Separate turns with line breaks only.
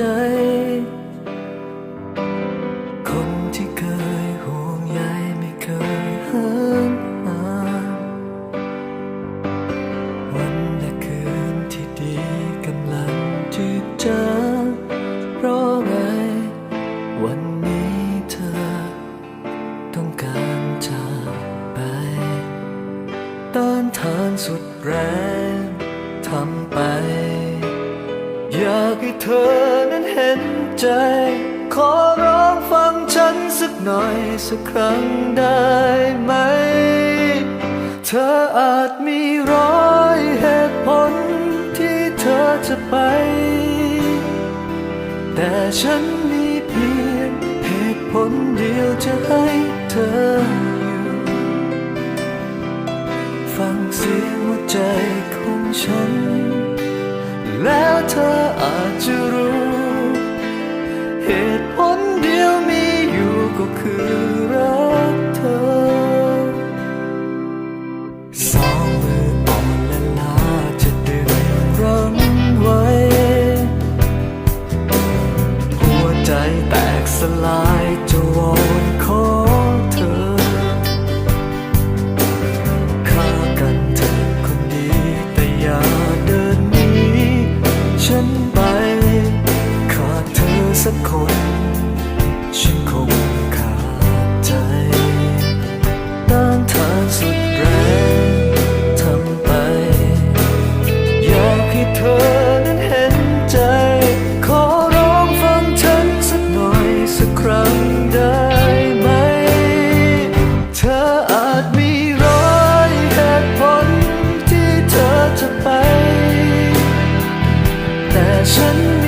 ใจ คนที่เคยห่วงใยไม่เคยห่างวันและคืนที่ดีกำลังจืดจางเพราะไง วันนี้เธอ ต้องการจากไปต้านทานสุดแรงทำไป อยากให้เธอ ใจ ขอร้องฟังฉันสักหน่อยสักครั้งได้ไหม เธออาจมีร้อยเหตุผลที่เธอจะไป แต่ฉันมีเพียงเหตุผลเดียวจะให้เธออยู่ ฟังเสียงหัวใจของฉัน แล้วเธออาจจะรู้ เหตุผลเดียวมีอยู่ก็คือ 在身边。